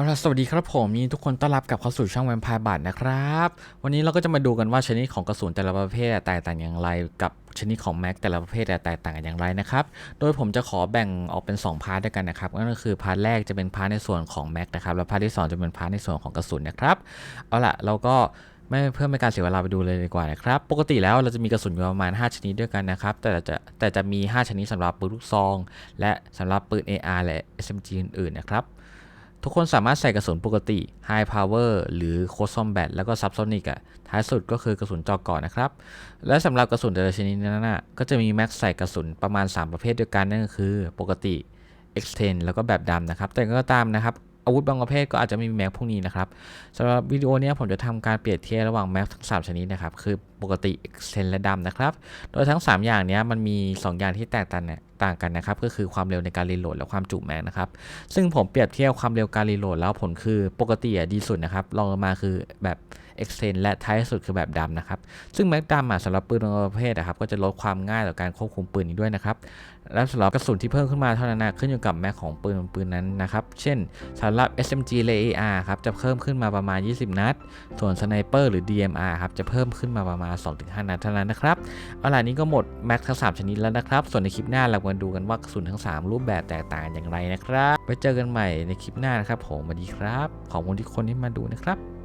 เอาล่ะสวัสดีครับผมยินดีทุกคนต้อนรับกลับเข้าสู่ช่องแวมไพร์บัตนะครับ วันนี้เราก็จะมาดูกันว่าชนิดของกระสุนแต่ละประเภทแตกต่างอย่างไรกับชนิดของแม็กแต่ละประเภทแตกต่างกันอย่างไรนะครับ โดยผมจะขอแบ่งออกเป็น 2 พาร์ทด้วยกันนะครับนั่นก็คือพาร์ทแรกจะเป็นพาร์ทในส่วนของแม็กนะครับแล้วพาร์ทที่ 2 จะเป็นพาร์ทในส่วนของกระสุนนะครับเอาล่ะเราก็ไม่เพื่อไม่การเสียเวลาไปดูเลยดีกว่านะครับ ปกติแล้วเราจะมีกระสุนอยู่ประมาณ 5 ชนิดด้วยกันนะครับ แต่จะแต่จะมี 5 ชนิดสำหรับปืนลูกซอง และสำหรับปืน AR และ SMG อื่นๆนะครับ ทุกคนสามารถใส่กระสุนปกติ High Power หรือ Close Combat แล้วก็ Subsonic อะท้ายสุดก็คือกระสุนจอก่อนนะครับ และสำหรับกระสุนแต่ละชนิดนั้นนะก็จะมีแม็กใส่กระสุนประมาณ 3 ประเภทด้วยกันนั่นก็คือปกติ Extend แล้วก็แบบดำนะครับ แต่ก็ตามนะครับอาวุธบางประเภทก็อาจจะไม่มีแม็กพวกนี้นะครับสำหรับวิดีโอนี้ผมจะทำการเปรียบเทียบระหว่างแม็กทั้ง 3 ชนิดนะครับ คือ ปกติ Extend และดำนะครับ โดยทั้ง 3 อย่างนี้มันมี 2 อย่างที่แตกต่างต่างกันนะครับ ก็คือความเร็วในการรีโหลดและความจุแม็กนะครับ ซึ่งผมเปรียบเทียบความเร็วการรีโหลดแล้วผลคือปกติอะดีสุดนะครับรองลงมาคือแบบ extend และท้ายสุดคือแบบดำนะครับ ซึ่งแม็กดำสำหรับปืนบางประเภทนะครับก็จะลดความง่ายต่อการควบคุมปืนอีกด้วยนะครับ และสำหรับกระสุนที่เพิ่มขึ้นมาเท่านั้นนะขึ้นอยู่กับแม็กของปืนปืนนั้นนะครับ เช่นสำหรับ SMG และ AR ครับจะเพิ่มขึ้นมาประมาณ 20 นัด ส่วนสไนเปอร์หรือ DMR ครับจะเพิ่มขึ้นมาประมาณ2-5นัดเท่านั้นนะครับเอาล่ะนี้ก็หมดแม็กทั้ง 3 ชนิดแล้วนะครับ ส่วนในคลิปหน้าเรามาดูกันว่ากระสุนทั้ง 3 รูปแบบแตกต่างอย่างไรนะครับไว้เจอกันใหม่ในคลิปหน้านะครับผมสวัสดีครับ ขอบคุณทุกคนที่มาดูนะครับ